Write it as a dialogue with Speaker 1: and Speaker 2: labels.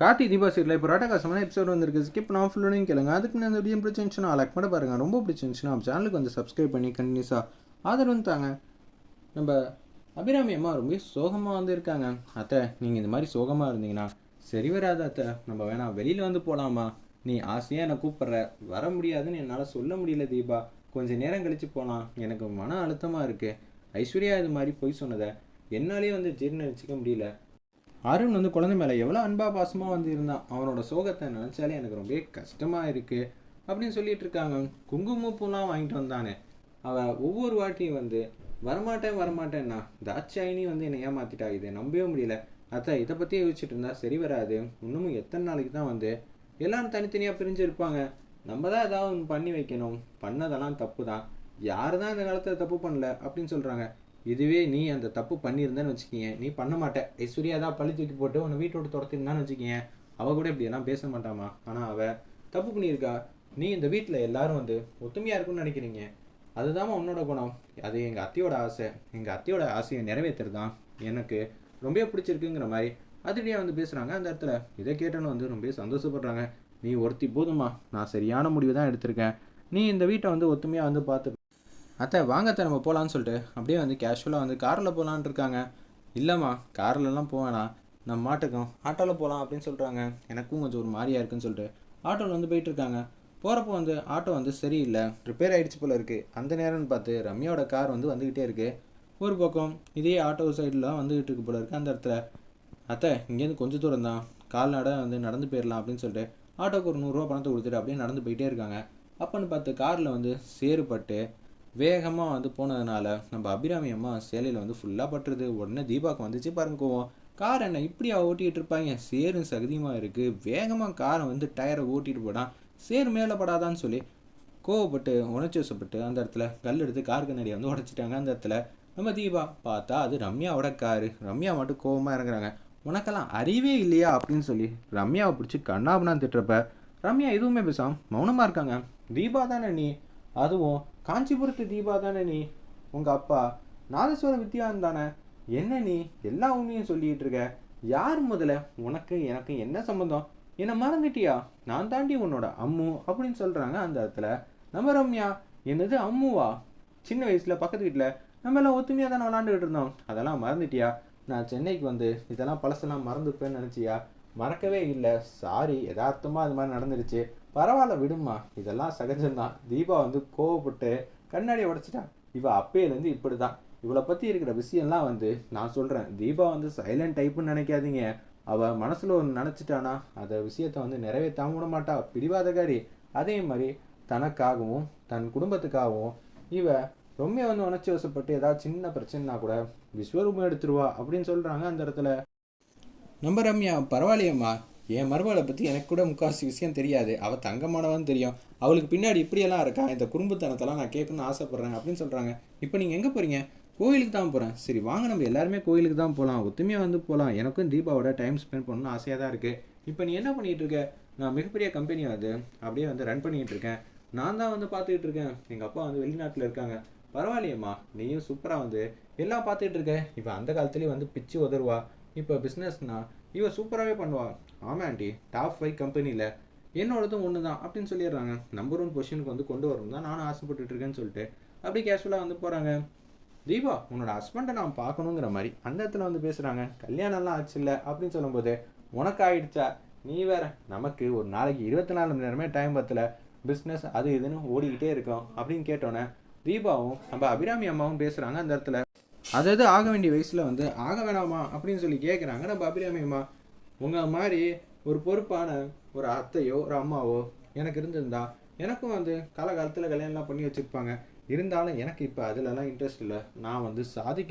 Speaker 1: கார்த்தி தீபா சீரில் இப்போ ராட்டகாசமான எபிசோட் வந்திருக்கு. ஸ்கிப் நான் ஃபுல்லோடையும் கேளுங்க. அதுக்கு நான் எப்படி வீடியோ பிடிச்சிருந்துச்சுன்னா லைக் பண்ண பாருங்கள் ரொம்ப பிடிச்சிருந்துச்சுன்னா சேனலுக்கு வந்து சப்ஸ்கிரைப் பண்ணி கண்டினியூஸாக ஆதரவு தாங்க. நம்ம அபிராமி அம்மா ரொம்ப சோகமாக வந்து இருக்காங்க. அத்தை நீங்கள் இந்த மாதிரி சோகமாக இருந்தீங்கன்னா சரி வராது அத்தை. நம்ம வேணா வெளியில் வந்து போகலாமா நீ ஆசையாக என்னை கூப்பிட்ற. வர முடியாதுன்னு என்னால் சொல்ல முடியல தீபா. கொஞ்சம் நேரம் கழித்து போகலாம் எனக்கு மன அழுத்தமாக இருக்குது ஐஸ்வர்யா இது மாதிரி போய் சொன்னதை என்னாலே வந்து ஜீர்ணிச்சிக்க முடியல. அருண் வந்து குழந்தை மேலே எவ்வளோ அன்பா பாசமாக வந்து இருந்தான். அவனோட சோகத்தை நினச்சாலே எனக்கு ரொம்ப கஷ்டமாக இருக்குது அப்படின்னு சொல்லிட்டு இருக்காங்க. குங்குமப்பூலாம் வாங்கிட்டு வந்தானே. அவள் ஒவ்வொரு வாட்டியும் வந்து வரமாட்டேன் வரமாட்டேன்னா தாட்சாயினி வந்து என்னை ஏமாத்திட்டா. இதை நம்பவே முடியல. அத்தை இதை பற்றியே யோசிச்சுட்டு இருந்தா சரி வராது. இன்னமும் எத்தனை நாளைக்கு தான் வந்து எல்லாரும் தனித்தனியாக பிரிஞ்சு இருப்பாங்க. நம்ம தான் ஏதாவது ஒன்று பண்ணி வைக்கணும். பண்ணதெல்லாம் தப்பு தான் யார் தான் இந்த காலத்தில் தப்பு பண்ணல? அப்படின்னு சொல்கிறாங்க இதுவே நீ அந்த தப்பு பண்ணியிருந்தேன்னு வச்சுக்கிங்க. நீ பண்ண மாட்டேன் ஐஸ்வர்யா ஏதாவது பழி தூக்கி போட்டு உன்னை வீட்டோட துரத்திருந்தான்னு வச்சுக்கிங்க. அவள் கூட இப்படி எல்லாம் பேச மாட்டாமா? ஆனால் அவள் தப்பு பண்ணியிருக்கா. நீ இந்த வீட்டில் எல்லாரும் வந்து ஒத்துமையாக இருக்குன்னு நினைக்கிறீங்க. அதுதாம்மா உன்னோட குணம். அது எங்கள் அத்தையோட ஆசை. எங்கள் அத்தையோட ஆசையை நிறைவேற்றுறது தான் எனக்கு ரொம்ப பிடிச்சிருக்குங்கிற மாதிரி அதிலேயே வந்து பேசுகிறாங்க அந்த இடத்துல. இதை கேட்டோன்னு வந்து ரொம்ப சந்தோஷப்படுறாங்க. நீ ஒருத்தி போதுமா நான் சரியான முடிவு தான் எடுத்திருக்கேன். நீ இந்த வீட்டை வந்து ஒத்துமையாக வந்து பார்த்து அத்தை வாங்கத்தை நம்ம போகலான்னு சொல்லிட்டு. அப்படியே வந்து கேஷுவலாக வந்து காரில் போகலான் இருக்காங்க. இல்லைம்மா கார்லலாம் போவேணா நம்ம மாட்டுக்கும் ஆட்டோவில் போகலாம் அப்படின்னு சொல்கிறாங்க எனக்கும் கொஞ்சம் ஒரு மாதிரியாக இருக்குன்னு சொல்லிட்டு ஆட்டோவில் வந்து போயிட்டுருக்காங்க போகிறப்போ வந்து ஆட்டோ வந்து சரியில்லை. ரிப்பேர் ஆகிடுச்சு போல் இருக்குது அந்த நேரம்னு பார்த்து ரம்யாவோட கார் வந்து வந்துக்கிட்டே இருக்குது ஒரு பக்கம் இதே ஆட்டோ சைடில் வந்துக்கிட்டு இருக்கு போல இருக்குது அந்த இடத்துல. அத்தை இங்கேருந்து கொஞ்சம் தூரம் தான். கால்நடை வந்து நடந்து போயிடலாம் அப்படின்னு சொல்லிட்டு ஆட்டோக்கு ஒரு நூறுரூவா பணத்தை கொடுத்துட்டு அப்படியே நடந்து போயிட்டே இருக்காங்க. அப்போன்னு பார்த்து காரில் வந்து சேறுபட்டு வேகமாக வந்து போனதுனால நம்ம அபிராமி அம்மா சேலையில் வந்து ஃபுல்லாக பட்டுருது. உடனே தீபாவுக்கு வந்துச்சு பாருங்க கோவம். கார் என்ன இப்படியா ஓட்டிகிட்டு இருப்பாங்க? சேரும் சகதியமாக இருக்குது வேகமாக காரை வந்து டயரை ஓட்டிட்டு போடான் சேர் மேலே படாதான்னு சொல்லி கோவப்பட்டு உணர்ச்சி வசப்பட்டு அந்த இடத்துல கல் எடுத்து கார் கண்ணாடியை வந்து உடச்சிட்டாங்க அந்த இடத்துல. நம்ம தீபா பார்த்தா அது ரம்யாவோட காரு ரம்யா மட்டும் கோவமாக இறங்குறாங்க. உனக்கெல்லாம் அறிவே இல்லையா அப்படின்னு சொல்லி ரம்யாவை பிடிச்சி கண்ணாபனான்னு திட்டுறப்ப ரம்யா எதுவுமே பேசாம மௌனமாக இருக்காங்க. தீபா தானே நீ? அதுவும் காஞ்சிபுரத்து தீபா தானே நீ? உங்கள் அப்பா. நாதஸ்வர வித்யான் தானே? என்ன நீ? எல்லா உண்மையும் சொல்லிட்டு இருக்க. யார் முதல்ல? உனக்கு எனக்கு என்ன சம்மந்தம் என்னை மறந்துட்டியா? நான் தாண்டி உன்னோட அம்மு அப்படின்னு சொல்கிறாங்க அந்த இடத்துல. நம்ம ரம்யா என்னது அம்முவா? சின்ன வயசில் பக்கத்து வீட்டில் நம்ம எல்லாம் ஒத்துமையாக தானே விளாண்டுக்கிட்டு இருந்தோம். அதெல்லாம் மறந்துட்டியா? நான் சென்னைக்கு வந்து இதெல்லாம் பழசெல்லாம் மறந்துப்பேன்னு நினச்சியா? மறக்கவே இல்லை. சாரி யதார்த்தமாக அது மாதிரி நடந்துருச்சு. பரவாயில்ல விடுமா இதெல்லாம் சகஜம்தான். தீபா வந்து கோவப்பட்டு கண்ணாடியை உடைச்சிட்டா. இவள் அப்பையிலேருந்து இப்படி தான் இவளை பற்றி இருக்கிற விஷயம்லாம் வந்து நான் சொல்கிறேன் தீபா வந்து சைலண்ட் டைப்புன்னு நினைக்காதீங்க. அவள் மனசில் ஒன்று நினச்சிட்டானா? அந்த விஷயத்த வந்து நிறைவேற்றாம விட மாட்டா. பிடிவாதகாரி அதே மாதிரி தனக்காகவும் தன் குடும்பத்துக்காகவும் இவ ரொம்ப வந்து உணர்ச்சி வசப்பட்டு ஏதாவது சின்ன பிரச்சனைனா கூட விஸ்வரூபம் எடுத்துருவா அப்படின்னு சொல்கிறாங்க அந்த இடத்துல. நம்ம ரம்யா பரவாயில்லையம்மா என் மருமகளை பற்றி எனக்கு கூட முக்கால்வாசி விஷயம் தெரியாது. அவள் தங்கமானவன் தெரியும். அவளுக்கு பின்னாடி இப்படியெல்லாம் இருக்கா? இந்த குடும்பத்தனத்தெல்லாம் நான் கேட்கணும்னு ஆசைப்பட்றேன் அப்படின்னு சொல்கிறாங்க இப்போ நீங்கள் எங்கே போகிறீங்க கோயிலுக்கு தான் போகிறேன் சரி வாங்க. நம்ம எல்லாருமே கோயிலுக்கு தான் போகலாம் ஒத்துமையாக வந்து போகலாம் எனக்கும் தீபாவோட டைம் ஸ்பெண்ட் பண்ணணும்னு ஆசையாக தான் இருக்குது இப்போ நீ என்ன பண்ணிகிட்டு இருக்க? நான் மிகப்பெரிய கம்பெனி அது. அப்படியே வந்து ரன் பண்ணிகிட்டு இருக்கேன். நான் தான் வந்து பார்த்துக்கிட்டு இருக்கேன். எங்கள் அப்பா வந்து வெளிநாட்டில் இருக்காங்க. பரவாயில்லையம்மா. நீயும் சூப்பராக வந்து எல்லாம் பார்த்துட்டு இருக்க. இப்போ அந்த காலத்துலேயே வந்து பிச்சு உதருவா இப்போ பிஸ்னஸ்னா இவ சூப்பராகவே பண்ணுவா. ஆமாம் ஆண்டி. டாப் ஃபைவ் கம்பெனியில் என்னோடதும் ஒன்று தான் அப்படின்னு சொல்லிடுறாங்க. நம்பர் ஒன் பொசிஷனுக்கு வந்து கொண்டு வரணும் தான் நானும் ஆசைப்பட்டுட்டு இருக்கேன்னு சொல்லிட்டு அப்படியே கேஷுவலாக வந்து போகிறாங்க தீபா உன்னோட ஹஸ்பண்டை நான் பார்க்கணுங்கிற மாதிரி அந்த இடத்துல வந்து பேசுகிறாங்க கல்யாணம்லாம் ஆச்சு இல்லை அப்படின்னு சொல்லும்போது உனக்கு ஆயிடுச்சா? நீ வேற. நமக்கு ஒரு நாளைக்கு இருபத்தி நாலு மணி நேரமே டைம் பத்தில். பிஸ்னஸ் அது இதுன்னு ஓடிக்கிட்டே இருக்கோம் அப்படின்னு கேட்டோன்னே தீபாவும் நம்ம அபிராமி அம்மாவும் பேசுகிறாங்க அந்த இடத்துல. அதாவது ஆக வேண்டிய வயசில் வந்து ஆக வேணாமா? அப்படின்னு சொல்லி கேட்குறாங்க நம்ம அபிராமியம்மா உங்கள் மாதிரி ஒரு பொறுப்பான ஒரு அத்தையோ ஒரு அம்மாவோ எனக்கு இருந்திருந்தா எனக்கும் வந்து காலகாலத்தில் கல்யாணம்லாம் பண்ணி வச்சுருப்பாங்க. இருந்தாலும் எனக்கு இப்போ அதிலலாம் இன்ட்ரெஸ்ட் இல்லை. நான் வந்து சாதிக்கணும்.